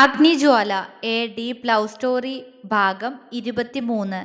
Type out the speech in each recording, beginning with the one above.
Agnijwala a deep love story ഭാഗം ഇരുപത്തിമൂന്ന്.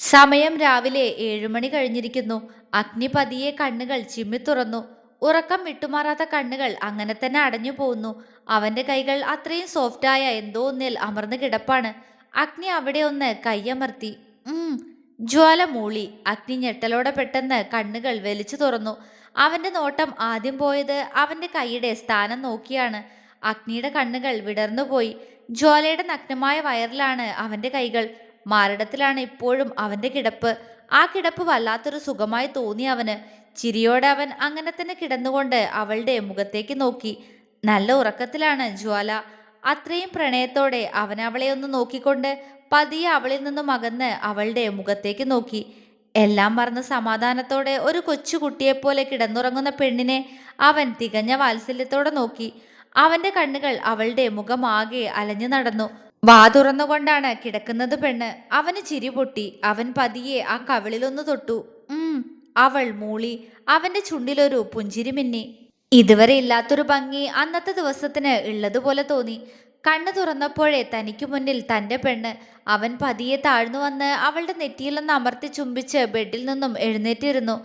സമയം രാവിലെ ഏഴുമണി കഴിഞ്ഞിരിക്കുന്നു. അഗ്നി പതിയെ കണ്ണുകൾ ചിമ്മി തുറന്നു. ഉറക്കം വിട്ടുമാറാത്ത കണ്ണുകൾ അങ്ങനെ തന്നെ അടഞ്ഞു പോകുന്നു അവന്റെ കൈകൾ അത്രയും സോഫ്റ്റായ എന്തോ ഒന്നിൽ അമർന്നു കിടപ്പാണ്. അഗ്നി അവിടെ ഒന്ന് കയ്യമർത്തി ഉം ജ്വാല മൂളി അഗ്നി ഞെട്ടലോടെ പെട്ടെന്ന് കണ്ണുകൾ വലിച്ചു തുറന്നു. അവന്റെ നോട്ടം ആദ്യം പോയത് അവന്റെ കൈയുടെ സ്ഥാനം നോക്കിയാണ്. അഗ്നിയുടെ കണ്ണുകൾ വിടർന്നുപോയി ജ്വാലയുടെ നഗ്നമായ വയറിലാണ് അവന്റെ കൈകൾ. മാരടത്തിലാണ് ഇപ്പോഴും അവന്റെ കിടപ്പ്. ആ കിടപ്പ് വല്ലാത്തൊരു സുഖമായി തോന്നി അവന്. ചിരിയോടെ അവൻ അങ്ങനെ തന്നെ കിടന്നുകൊണ്ട് അവളുടെ മുഖത്തേക്ക് നോക്കി. നല്ല ഉറക്കത്തിലാണ് ജ്വാല. അത്രയും പ്രണയത്തോടെ അവൻ അവളെ ഒന്ന് നോക്കിക്കൊണ്ട് പതിയെ അവളിൽ നിന്നും അകന്ന് അവളുടെ മുഖത്തേക്ക് നോക്കി. എല്ലാം മറന്ന് സമാധാനത്തോടെ ഒരു കൊച്ചുകുട്ടിയെപ്പോലെ കിടന്നുറങ്ങുന്ന പെണ്ണിനെ അവൻ തികഞ്ഞ വാത്സല്യത്തോടെ നോക്കി. അവന്റെ കണ്ണുകൾ അവളുടെ മുഖമാകെ അലഞ്ഞു നടന്നു. വാ തുറന്നുകൊണ്ടാണ് കിടക്കുന്നത് പെണ്ണ്. അവന് ചിരി പൊട്ടി. അവൻ പതിയെ ആ കവിളിലൊന്നു തൊട്ടു. ഉം അവൾ മൂളി. അവന്റെ ചുണ്ടിലൊരു പുഞ്ചിരി മിന്നി. ഇതുവരെ ഇല്ലാത്തൊരു ഭംഗി അന്നത്തെ ദിവസത്തിന് ഉള്ളതുപോലെ തോന്നി. കണ്ണു തുറന്നപ്പോഴേ തനിക്ക് മുന്നിൽ തന്റെ പെണ്ണ്. അവൻ പതിയെ താഴ്ന്നു വന്ന് അവളുടെ നെറ്റിയിലൊന്ന് അമർത്തി ചുംബിച്ച് ബെഡിൽ നിന്നും എഴുന്നേറ്റിരുന്നു.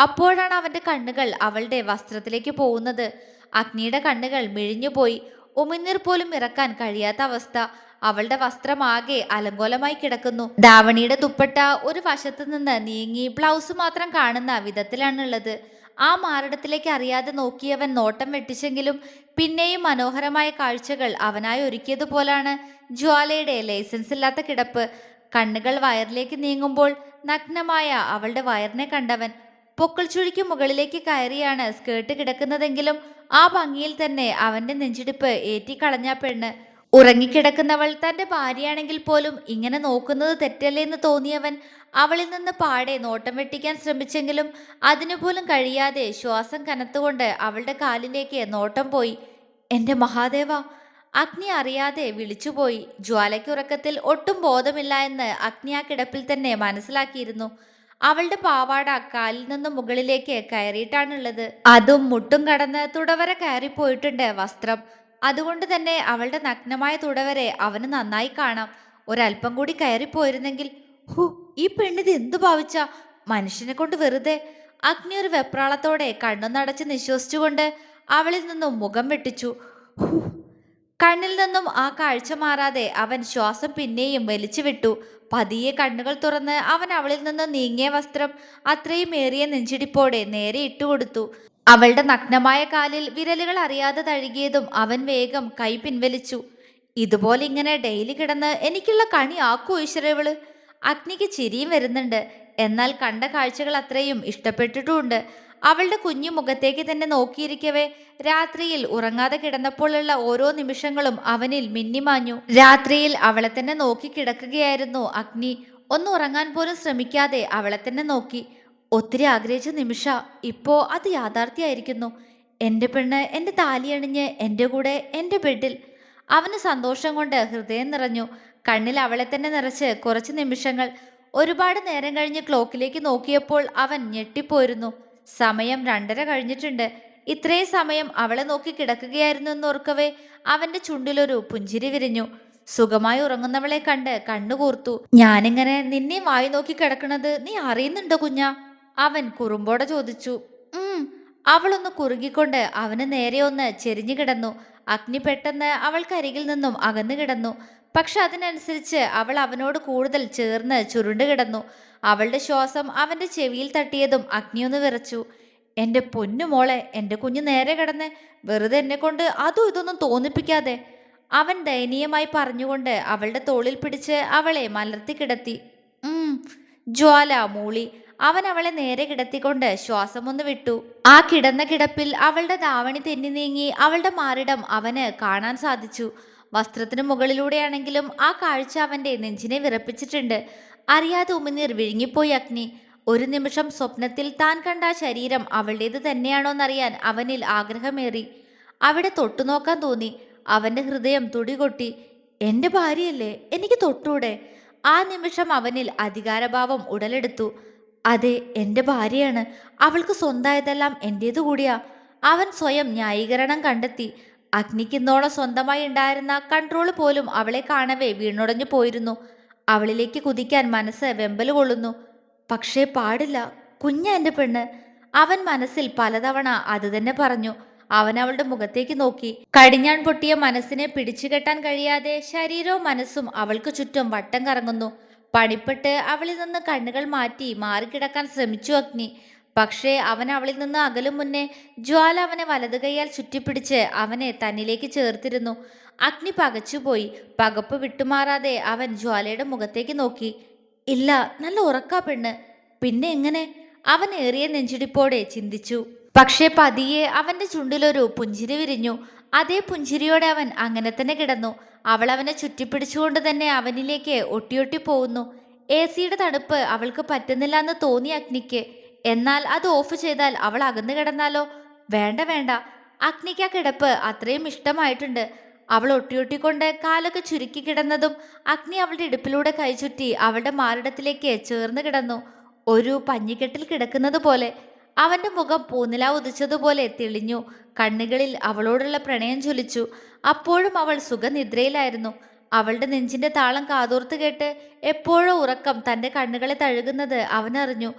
അപ്പോഴാണ് അവന്റെ കണ്ണുകൾ അവളുടെ വസ്ത്രത്തിലേക്ക് പോകുന്നത്. അഗ്നിയുടെ കണ്ണുകൾ മിഴിഞ്ഞുപോയി. ഉമിനീർ പോലും ഇറക്കാൻ കഴിയാത്ത അവസ്ഥ. അവളുടെ വസ്ത്രമാകെ അലങ്കോലമായി കിടക്കുന്നു. ദാവണിയുടെ ദുപ്പട്ട ഒരു വശത്ത് നിന്ന് നീങ്ങി ബ്ലൗസ് മാത്രം കാണുന്ന വിധത്തിലാണുള്ളത്. ആ മാറിടത്തിലേക്ക് അറിയാതെ നോക്കിയവൻ നോട്ടം വെട്ടിച്ചെങ്കിലും പിന്നെയും മനോഹരമായ കാഴ്ചകൾ അവനായി ഒരുക്കിയതുപോലാണ് ജ്വാലയുടെ ലൈസൻസ് ഇല്ലാത്ത കിടപ്പ്. കണ്ണുകൾ വയറിലേക്ക് നീങ്ങുമ്പോൾ നഗ്നമായ അവളുടെ വയറിനെ കണ്ടവൻ പൊക്കിൾ ചുഴിക്ക് മുകളിലേക്ക് കയറിയാണ് സ്കേർട്ട് കിടക്കുന്നതെങ്കിലും ആ ഭംഗിയിൽ തന്നെ അവന്റെ നെഞ്ചിടിപ്പ് ഏറ്റിക്കളഞ്ഞ പെണ്ണ്. ഉറങ്ങിക്കിടക്കുന്നവൾ തന്റെ ഭാര്യയാണെങ്കിൽ പോലും ഇങ്ങനെ നോക്കുന്നത് തെറ്റല്ലേ എന്ന് തോന്നിയവൻ അവളിൽ നിന്ന് പാടെ നോട്ടം വെട്ടിക്കാൻ ശ്രമിച്ചെങ്കിലും അതിനുപോലും കഴിയാതെ ശ്വാസം കനത്തുകൊണ്ട് അവളുടെ കാലിലേക്ക് നോട്ടം പോയി. എന്റെ മഹാദേവ അഗ്നി അറിയാതെ വിളിച്ചുപോയി. ജ്വാലയ്ക്കുറക്കത്തിൽ ഒട്ടും ബോധമില്ല എന്ന് അഗ്നി ആ കിടപ്പിൽ തന്നെ മനസ്സിലാക്കിയിരുന്നു. അവളുടെ പാവാട കാലിൽ നിന്ന് മുകളിലേക്ക് കയറിയിട്ടാണുള്ളത്. അതും മുട്ടും കടന്ന് തുടവരെ കയറിപ്പോയിട്ടുണ്ട് വസ്ത്രം. അതുകൊണ്ട് തന്നെ അവളുടെ നഗ്നമായ തുടവരെ അവന് നന്നായി കാണാം. ഒരല്പം കൂടി കയറിപ്പോയിരുന്നെങ്കിൽ ഹു ഈ പെണ്ണിത് എന്തു ഭാവിച്ച? മനുഷ്യനെ കൊണ്ട് വെറുതെ. അഗ്നി ഒരു വെപ്രാളത്തോടെ കണ്ണു നടച്ച് നിശ്വസിച്ചുകൊണ്ട് അവളിൽ നിന്നും മുഖം വെട്ടിച്ചു. കണ്ണിൽ നിന്നും ആ കാഴ്ച മാറാതെ അവൻ ശ്വാസം പിന്നെയും വലിച്ചുവിട്ടു പതിയെ കണ്ണുകൾ തുറന്ന് അവൻ അവളിൽ നിന്ന് നീങ്ങിയ വസ്ത്രം അത്രയും ഏറിയ നെഞ്ചിടിപ്പോടെ നേരെ ഇട്ടുകൊടുത്തു അവളുടെ നഗ്നമായ കാലിൽ വിരലുകൾ അറിയാതെ തഴുകിയതും അവൻ വേഗം കൈ പിൻവലിച്ചു. ഇതുപോലെ ഇങ്ങനെ ഡെയിലി കിടന്ന് എനിക്കുള്ള കണി ആക്കൂ ഈശ്വരവൾ അഗ്നിക്ക് ചിരിയും വരുന്നുണ്ട്. എന്നാൽ കണ്ട കാഴ്ചകൾ അത്രയും ഇഷ്ടപ്പെട്ടിട്ടുമുണ്ട്. അവളുടെ കുഞ്ഞു മുഖത്തേക്ക് തന്നെ നോക്കിയിരിക്കവേ. രാത്രിയിൽ ഉറങ്ങാതെ കിടന്നപ്പോഴുള്ള ഓരോ നിമിഷങ്ങളും അവനിൽ മിന്നിമാഞ്ഞു രാത്രിയിൽ അവളെ തന്നെ നോക്കി കിടക്കുകയായിരുന്നു അഗ്നി. ഒന്ന് ഉറങ്ങാൻ പോലും ശ്രമിക്കാതെ അവളെ തന്നെ നോക്കി. ഒത്തിരി ആഗ്രഹിച്ച നിമിഷ. ഇപ്പോ അത് യാഥാർത്ഥ്യമായിരിക്കുന്നു എന്റെ പെണ്ണ് എന്റെ താലിയണിഞ്ഞ് എന്റെ കൂടെ എന്റെ ബെഡിൽ. അവന് സന്തോഷം കൊണ്ട് ഹൃദയം നിറഞ്ഞു. കണ്ണിൽ അവളെ തന്നെ നിറച്ച് കുറച്ച് നിമിഷങ്ങൾ. ഒരുപാട് നേരം കഴിഞ്ഞ് ക്ലോക്കിലേക്ക് നോക്കിയപ്പോൾ അവൻ ഞെട്ടിപ്പോയിരുന്നു. സമയം രണ്ടര കഴിഞ്ഞിട്ടുണ്ട്. ഇത്രയും സമയം അവളെ നോക്കി കിടക്കുകയായിരുന്നു എന്നോർക്കവേ അവന്റെ ചുണ്ടിലൊരു പുഞ്ചിരി വിരിഞ്ഞു. സുഖമായി ഉറങ്ങുന്നവളെ കണ്ട് കണ്ണുകൂർത്തു ഞാനിങ്ങനെ നിന്നെ വായി നോക്കി കിടക്കണത് നീ അറിയുന്നുണ്ടോ കുഞ്ഞ? അവൻ കുറുമ്പോടെ ചോദിച്ചു. ഉം. അവളൊന്ന് കുറുകിക്കൊണ്ട് അവന് നേരെ ഒന്ന് ചെരിഞ്ഞു കിടന്നു. അഗ്നി പെട്ടെന്ന് അവൾക്കരികിൽ നിന്നും അകന്നു കിടന്നു. പക്ഷെ അതിനനുസരിച്ച് അവൾ അവനോട് കൂടുതൽ ചേർന്ന് ചുരുണ്ട് കിടന്നു. അവളുടെ ശ്വാസം അവന്റെ ചെവിയിൽ തട്ടിയതും അഗ്നിയൊന്ന് വിറച്ചു. എന്റെ പൊന്നു മോളെ എന്റെ കുഞ്ഞ് നേരെ കിടന്ന് വെറുതെ എന്നെ കൊണ്ട് അതും ഇതൊന്നും തോന്നിപ്പിക്കാതെ. അവൻ ദയനീയമായി പറഞ്ഞുകൊണ്ട് അവളുടെ തോളിൽ പിടിച്ച് അവളെ മലർത്തി കിടത്തി. ജ്വാല മൂളി. അവൻ അവളെ നേരെ കിടത്തിക്കൊണ്ട് ശ്വാസമൊന്ന് വിട്ടു. ആ കിടന്ന കിടപ്പിൽ അവളുടെ ദാവണി തെന്നി നീങ്ങി അവളുടെ മാറിടം അവന് കാണാൻ സാധിച്ചു. വസ്ത്രത്തിന് മുകളിലൂടെയാണെങ്കിലും ആ കാഴ്ച അവന്റെ നെഞ്ചിനെ വിറപ്പിച്ചിട്ടുണ്ട്. അറിയാതെ ഉമിനീർ വിഴുങ്ങിപ്പോയി അഗ്നി. ഒരു നിമിഷം സ്വപ്നത്തിൽ താൻ കണ്ട ശരീരം അവളുടേത് തന്നെയാണോന്നറിയാൻ അവനിൽ ആഗ്രഹമേറി. അവിടെ തൊട്ടുനോക്കാൻ തോന്നി. അവന്റെ ഹൃദയം തുടികൊട്ടി. എന്റെ ഭാര്യയല്ലേ? എനിക്ക് തൊട്ടൂടെ. ആ നിമിഷം അവനിൽ അധികാരഭാവം ഉടലെടുത്തു. അതെ എന്റെ ഭാര്യയാണ്. അവൾക്ക് സ്വന്തമായതെല്ലാം എന്റേതു കൂടിയാ അവൻ സ്വയം ന്യായീകരണം കണ്ടെത്തി. അഗ്നിക്കിന്നോളം സ്വന്തമായി ഉണ്ടായിരുന്ന കൺട്രോൾ പോലും അവളെ കാണവേ വീണുടഞ്ഞു പോയിരുന്നു. അവളിലേക്ക് കുതിക്കാൻ മനസ്സ് വെമ്പൽ കൊള്ളുന്നു. പക്ഷേ പാടില്ല കുഞ്ഞ എന്റെ പെണ്ണ്. അവൻ മനസ്സിൽ പലതവണ അത് തന്നെ പറഞ്ഞു. അവൻ അവളുടെ മുഖത്തേക്ക് നോക്കി. കടിഞ്ഞാൻ പൊട്ടിയ മനസ്സിനെ പിടിച്ചുകെട്ടാൻ കഴിയാതെ ശരീരവും മനസ്സും അവൾക്ക് ചുറ്റും വട്ടം കറങ്ങുന്നു. പണിപ്പെട്ട് അവളിൽ നിന്ന് കണ്ണുകൾ മാറ്റി മാറിക്കിടക്കാൻ ശ്രമിച്ചു അഗ്നി. പക്ഷേ അവൻ അവളിൽ നിന്ന് അകലും മുന്നേ ജ്വാല അവനെ വലതു കൈയാൽ ചുറ്റിപ്പിടിച്ച് അവനെ തന്നിലേക്ക് ചേർത്തിരുന്നു. അഗ്നി പകച്ചുപോയി. പകപ്പ് വിട്ടുമാറാതെ അവൻ ജ്വാലയുടെ മുഖത്തേക്ക് നോക്കി. ഇല്ല നല്ല ഉറക്കാ പെണ്ണ്. പിന്നെ എങ്ങനെ? അവൻ ഏറിയ നെഞ്ചിടിപ്പോടെ ചിന്തിച്ചു. പക്ഷേ പതിയെ അവന്റെ ചുണ്ടിലൊരു പുഞ്ചിരി വിരിഞ്ഞു. അതേ പുഞ്ചിരിയോടെ അവൻ അങ്ങനെ തന്നെ കിടന്നു. അവൾ അവനെ ചുറ്റിപ്പിടിച്ചുകൊണ്ട് തന്നെ അവനിലേക്ക് ഒട്ടിയൊട്ടി പോകുന്നു. എ സിയുടെ തണുപ്പ് അവൾക്ക് പറ്റുന്നില്ല എന്ന് തോന്നി അഗ്നിക്ക്. എന്നാൽ അത് ഓഫ് ചെയ്താൽ അവൾ അകന്നു കിടന്നാലോ? വേണ്ട വേണ്ട. അഗ്നിക്ക് ആ കിടപ്പ്. അത്രയും ഇഷ്ടമായിട്ടുണ്ട്. അവൾ ഒട്ടിയൊട്ടിക്കൊണ്ട് കാലൊക്കെ ചുരുക്കി കിടന്നതും അഗ്നി അവളുടെ ഇടുപ്പിലൂടെ കൈ ചുറ്റി അവളുടെ മാറിടത്തിലേക്ക് ചേർന്ന് കിടന്നു. ഒരു പഞ്ഞിക്കെട്ടിൽ കിടക്കുന്നത് പോലെ അവന്റെ മുഖം പൂനില ഉദിച്ചതുപോലെ തെളിഞ്ഞു. കണ്ണുകളിൽ അവളോടുള്ള പ്രണയം ജ്വലിച്ചു. അപ്പോഴും അവൾ സുഖനിദ്രയിലായിരുന്നു. അവളുടെ നെഞ്ചിന്റെ താളം കാതോർത്ത് കേട്ട് എപ്പോഴോ ഉറക്കം തന്റെ കണ്ണുകളെ തഴുകുന്നത് അവനറിഞ്ഞു.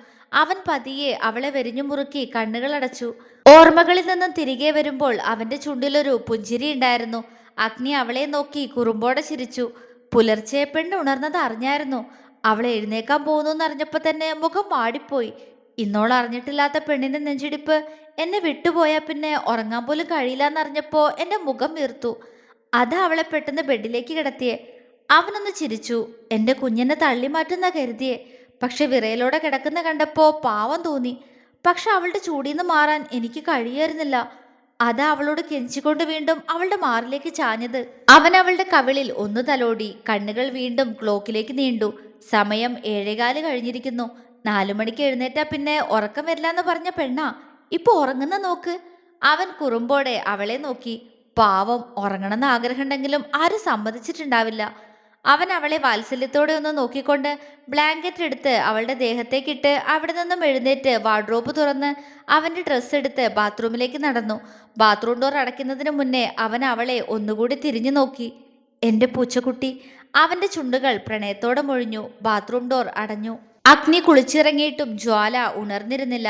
അവൻ പതിയെ അവളെ വെരിഞ്ഞു മുറുക്കി കണ്ണുകൾ അടച്ചു. ഓർമ്മകളിൽ നിന്നും തിരികെ വരുമ്പോൾ അവന്റെ ചുണ്ടിലൊരു പുഞ്ചിരി ഉണ്ടായിരുന്നു. അഗ്നി അവളെ നോക്കി കുറുമ്പോടെ ചിരിച്ചു. പുലർച്ചെ പെണ്ണ് ഉണർന്നത് അറിഞ്ഞായിരുന്നു. അവൾ എഴുന്നേക്കാൻ പോകുന്നു എന്നറിഞ്ഞപ്പോൾ തന്നെ മുഖം വാടിപ്പോയി. ഇന്നോൾ അറിഞ്ഞിട്ടില്ലാത്ത പെണ്ണിന്റെ നെഞ്ചിടിപ്പ് എന്നെ വിട്ടുപോയാൽ പിന്നെ ഉറങ്ങാൻ പോലും കഴിയില്ല എന്നറിഞ്ഞപ്പോൾ എന്റെ മുഖം വീർത്തു. അത് അവളെ പെട്ടെന്ന് ബെഡിലേക്ക് കിടത്തിയേ. അവനൊന്ന് ചിരിച്ചു. എന്റെ കുഞ്ഞിനെ തള്ളി മാറ്റുന്ന കരുതിയേ. പക്ഷെ വിറയലോടെ കിടക്കുന്ന കണ്ടപ്പോൾ പാവം തോന്നി. പക്ഷെ അവളുടെ ചൂടിന്ന് മാറാൻ എനിക്ക് കഴിയായിരുന്നില്ല. അത് അവളോട് കെഞ്ചിക്കൊണ്ട് വീണ്ടും അവളുടെ മാറിലേക്ക് ചാഞ്ഞത്. അവൻ അവളുടെ കവിളിൽ ഒന്ന് തലോടി കണ്ണുകൾ വീണ്ടും ക്ലോക്കിലേക്ക് നീണ്ടു. സമയം ഏഴേകാൽ കഴിഞ്ഞിരിക്കുന്നു. നാലു മണിക്ക് എഴുന്നേറ്റാ പിന്നെ ഉറക്കം വരില്ല എന്ന് പറഞ്ഞ പെണ്ണാ. ഇപ്പൊ ഉറങ്ങുന്ന നോക്ക്. അവൻ കുറുമ്പോടെ അവളെ നോക്കി. പാവം ഉറങ്ങണമെന്ന് ആഗ്രഹമുണ്ടെങ്കിലും ആരും സമ്മതിച്ചിട്ടുണ്ടാവില്ല. അവൻ അവളെ വാത്സല്യത്തോടെ ഒന്ന് നോക്കിക്കൊണ്ട് ബ്ലാങ്കറ്റ് എടുത്ത് അവളുടെ ദേഹത്തേക്കിട്ട് അവിടെ നിന്നും എഴുന്നേറ്റ് വാർഡ്രോബ് തുറന്ന് അവന്റെ ഡ്രസ്സ് എടുത്ത് ബാത്റൂമിലേക്ക് നടന്നു. ബാത്റൂം ഡോർ അടയ്ക്കുന്നതിന് മുന്നേ അവൻ അവളെ ഒന്നുകൂടി തിരിഞ്ഞു നോക്കി. എന്റെ പൂച്ചക്കുട്ടി അവന്റെ ചുണ്ടുകൾ പ്രണയത്തോടെ മൊഴിഞ്ഞു. ബാത്റൂം ഡോർ അടഞ്ഞു. അഗ്നി കുളിച്ചിറങ്ങിയിട്ടും ജ്വാല ഉണർന്നിരുന്നില്ല.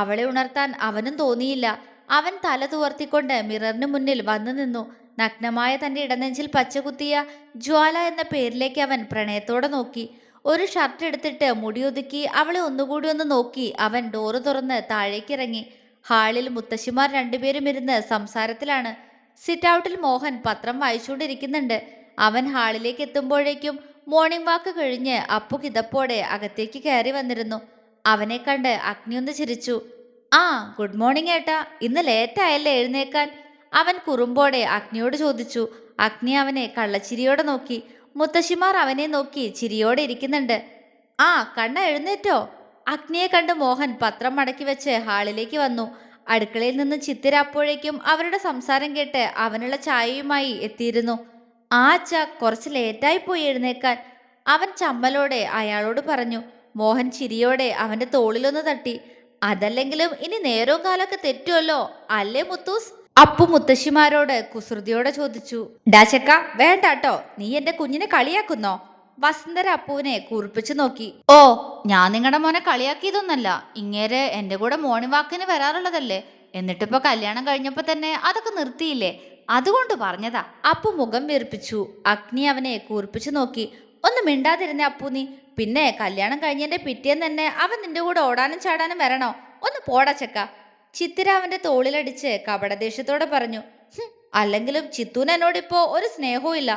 അവളെ ഉണർത്താൻ അവനും തോന്നിയില്ല. അവൻ തല തുവർത്തിക്കൊണ്ട് മിററിന് മുന്നിൽ വന്നു നിന്നു. നഗ്നമായ തന്റെ ഇടനെഞ്ചിൽ പച്ചകുത്തിയ ജ്വാല എന്ന പേരിലേക്ക് അവൻ പ്രണയത്തോടെ നോക്കി. ഒരു ഷർട്ട് എടുത്തിട്ട് മുടിയൊതുക്കി അവളെ ഒന്നുകൂടി ഒന്ന് നോക്കി അവൻ ഡോറ് തുറന്ന് താഴേക്കിറങ്ങി. ഹാളിൽ മുത്തശ്ശിമാർ രണ്ടുപേരും ഇരുന്ന് സംസാരത്തിലാണ്. സിറ്റ് ഔട്ടിൽ മോഹൻ പത്രം വായിച്ചുകൊണ്ടിരിക്കുന്നുണ്ട്. അവൻ ഹാളിലേക്ക് എത്തുമ്പോഴേക്കും മോർണിംഗ് വാക്ക് കഴിഞ്ഞ് അപ്പു കിതപ്പോടെ അകത്തേക്ക് കയറി വന്നിരുന്നു. അവനെ കണ്ട് അഗ്നിയൊന്ന് ചിരിച്ചു. ആ ഗുഡ് മോർണിംഗ് ഏട്ടാ. ഇന്ന് ലേറ്റായല്ലേ എഴുന്നേക്കാൻ? അവൻ കുറുമ്പോടെ അഗ്നിയോട് ചോദിച്ചു. അഗ്നി അവനെ കള്ളച്ചിരിയോടെ നോക്കി. മുത്തശ്ശിമാർ അവനെ നോക്കി ചിരിയോടെ ഇരിക്കുന്നുണ്ട്. ആ കണ്ണ എഴുന്നേറ്റോ? അഗ്നിയെ കണ്ട് മോഹൻ പത്രം മടക്കി വെച്ച് ഹാളിലേക്ക് വന്നു. അടുക്കളയിൽ നിന്ന് ചിത്തിര അപ്പോഴേക്കും അവരുടെ സംസാരം കേട്ട് അവനുള്ള ചായയുമായി എത്തിയിരുന്നു. ആ അച്ഛ കുറച്ച് ലേറ്റായി പോയി എഴുന്നേക്കാൻ. അവൻ ചമ്മലോടെ അയാളോട് പറഞ്ഞു. മോഹൻ ചിരിയോടെ അവന്റെ തോളിലൊന്ന് തട്ടി. അതല്ലെങ്കിലും ഇനി നേരോ കാലൊക്കെ തെറ്റുമല്ലോ അല്ലേ മുത്തൂസ്? അപ്പു മുത്തശ്ശിമാരോട് കുസൃതിയോടെ ചോദിച്ചു. ഡാച്ചക്ക വേണ്ടാട്ടോ. നീ എന്റെ കുഞ്ഞിനെ കളിയാക്കുന്നോ? വസന്തര അപ്പുവിനെ കുറിപ്പിച്ചു നോക്കി. ഓ ഞാൻ നിങ്ങളുടെ മോനെ കളിയാക്കിയതൊന്നല്ല. ഇങ്ങേര് എന്റെ കൂടെ മോർണിംഗ് വാക്കിന് വരാറുള്ളതല്ലേ? എന്നിട്ടിപ്പോ കല്യാണം കഴിഞ്ഞപ്പോ തന്നെ അതൊക്കെ നിർത്തിയില്ലേ? അതുകൊണ്ട് പറഞ്ഞതാ. അപ്പു മുഖം വീർപ്പിച്ചു. അഗ്നി അവനെ കൂർപ്പിച്ചു നോക്കി. ഒന്ന് മിണ്ടാതിരുന്നേ അപ്പു നീ പിന്നെ കല്യാണം കഴിഞ്ഞതിന്റെ പിറ്റേന്ന് തന്നെ അവൻ നിന്റെ കൂടെ ഓടാനും ചാടാനും വരണോ? ഒന്ന് പോടാ ചെക്ക. ചിത്തിര അവന്റെ തോളിലടിച്ച് കപടദേഷ്യത്തോടെ പറഞ്ഞു "ഹും, അല്ലെങ്കിലും ചിത്തൂന് എന്നോടിപ്പോ ഒരു സ്നേഹവും ഇല്ല.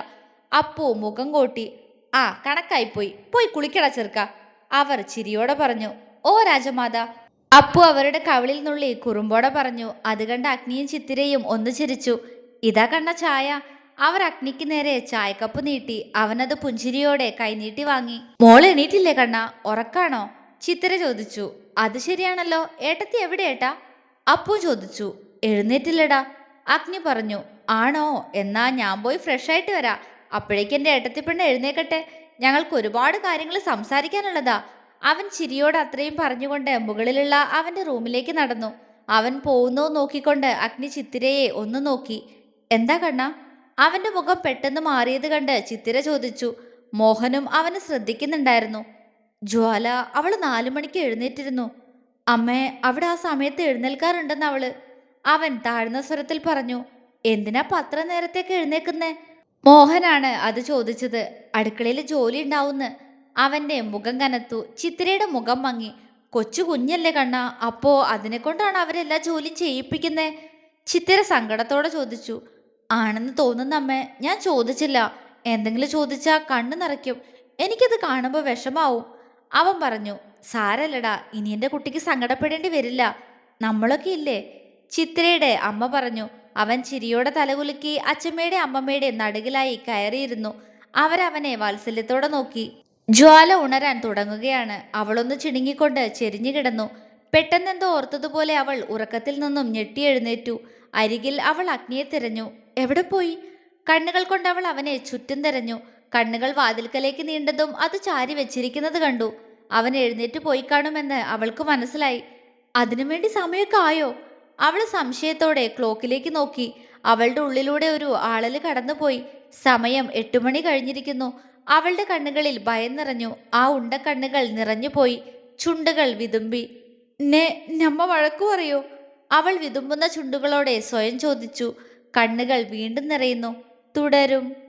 അപ്പു മുഖം കൂട്ടി ആ കണക്കായിപ്പോയി പോയി. കുളിക്കട ചെറുക്ക. അവർ ചിരിയോടെ പറഞ്ഞു ഓ രാജമാത. അപ്പു അവരുടെ കവിളിൽ നുള്ളി കുറുമ്പോടെ പറഞ്ഞു അത് കണ്ട അഗ്നിയും ചിത്തിരയും ഒന്ന് ചിരിച്ചു. ഇതാ കണ്ട ചായ. അവർ അഗ്നിക്ക് നേരെ ചായക്കപ്പ് നീട്ടി. അവനത് പുഞ്ചിരിയോടെ കൈനീട്ടി വാങ്ങി. മോൾ എണീറ്റില്ലേ കണ്ണ? ഉറക്കാണോ? ചിത്ര ചോദിച്ചു. അത് ശരിയാണല്ലോ. ഏട്ടത്തി എവിടെ ഏട്ടാ? അപ്പു ചോദിച്ചു. എഴുന്നേറ്റില്ലടാ. അഗ്നി പറഞ്ഞു. ആണോ? എന്നാ ഞാൻ പോയി ഫ്രഷ് ആയിട്ട് വരാം. അപ്പോഴേക്ക് എന്റെ ഏട്ടത്തി പെണ്ണ് എഴുന്നേക്കട്ടെ. ഞങ്ങൾക്ക് ഒരുപാട് കാര്യങ്ങൾ സംസാരിക്കാനുള്ളതാ. അവൻ ചിരിയോട് അത്രയും പറഞ്ഞുകൊണ്ട് മുകളിലുള്ള അവന്റെ റൂമിലേക്ക് നടന്നു. അവൻ പോകുന്നോ നോക്കിക്കൊണ്ട് അഗ്നി ചിത്തിരയെ ഒന്ന് നോക്കി. എന്താ കണ്ണ? അവന്റെ മുഖം പെട്ടെന്ന് മാറിയത് കണ്ട് ചിത്തിര ചോദിച്ചു മോഹനും അവനെ ശ്രദ്ധിക്കുന്നുണ്ടായിരുന്നു. ജ്വാല അവൾ നാലു മണിക്ക് എഴുന്നേറ്റിരുന്നു. അമ്മേ അവിടെ ആ സമയത്ത് എഴുന്നേൽക്കാറുണ്ടെന്ന് അവൾ. അവൻ താഴ്ന്ന സ്വരത്തിൽ പറഞ്ഞു എന്തിനാ പത്ര നേരത്തേക്ക് എഴുന്നേക്കുന്നേ മോഹനാണ് അത് ചോദിച്ചത്. അടുക്കളയിൽ ജോലി ഉണ്ടാവുന്ന്. അവന്റെ മുഖം കനത്തു ചിത്തിരയുടെ മുഖം മങ്ങി കൊച്ചു കുഞ്ഞല്ലേ കണ്ണ അപ്പോ അതിനെ കൊണ്ടാണ് അവരെല്ലാ ജോലിയും ചെയ്യിപ്പിക്കുന്നേ? ചിത്തിര സങ്കടത്തോടെ ചോദിച്ചു ആണെന്ന് തോന്നുന്ന അമ്മേ. ഞാൻ ചോദിച്ചില്ല. എന്തെങ്കിലും ചോദിച്ചാൽ കണ്ണു നിറയ്ക്കും. എനിക്കത് കാണുമ്പോൾ വിഷമാവും. അവൻ പറഞ്ഞു സാരല്ലടാ ഇനി എന്റെ കുട്ടിക്ക് സങ്കടപ്പെടേണ്ടി വരില്ല. നമ്മളൊക്കെ ഇല്ലേ? ചിത്രയുടെ അമ്മ പറഞ്ഞു അവൻ ചിരിയോടെ തലകുലുക്കി അച്ഛമ്മയുടെ അമ്മമ്മയുടെ നടുകിലായി കയറിയിരുന്നു. അവരവനെ വാത്സല്യത്തോടെ നോക്കി. ജ്വാല ഉണരാൻ തുടങ്ങുകയാണ്. അവളൊന്ന് ചിണുങ്ങിക്കൊണ്ട് ചെരിഞ്ഞു കിടന്നു. പെട്ടെന്നെന്തോ ഓർത്തതുപോലെ അവൾ ഉറക്കത്തിൽ നിന്നും ഞെട്ടിയെഴുന്നേറ്റു അരികിൽ അവൾ അഗ്നിയെ തിരഞ്ഞു. എവിടെ പോയി? കണ്ണുകൾ കൊണ്ട് അവൾ അവനെ ചുറ്റും തിരഞ്ഞു. കണ്ണുകൾ വാതിൽക്കലേക്ക് നീണ്ടതും അത് ചാരി വെച്ചിരിക്കുന്നത് കണ്ടു. അവൻ എഴുന്നേറ്റ് പോയി കാണുമെന്ന് അവൾക്ക് മനസ്സിലായി. അതിനുവേണ്ടി സമയമൊക്കെ ആയോ? അവൾ സംശയത്തോടെ ക്ലോക്കിലേക്ക് നോക്കി. അവളുടെ ഉള്ളിലൂടെ ഒരു ആളൽ കടന്നുപോയി. സമയം എട്ടു മണി കഴിഞ്ഞിരിക്കുന്നു. അവളുടെ കണ്ണുകളിൽ ഭയം നിറഞ്ഞു. ആ ഉണ്ട കണ്ണുകൾ നിറഞ്ഞുപോയി. ചുണ്ടുകൾ വിതുമ്പി. നെ നമ്മ വഴക്കു പറയൂ. അവൾ വിതുമ്പുന്ന ചുണ്ടുകളോടെ സ്വയം ചോദിച്ചു. കണ്ണുകൾ വീണ്ടും നിറയുന്നു. തുടരും.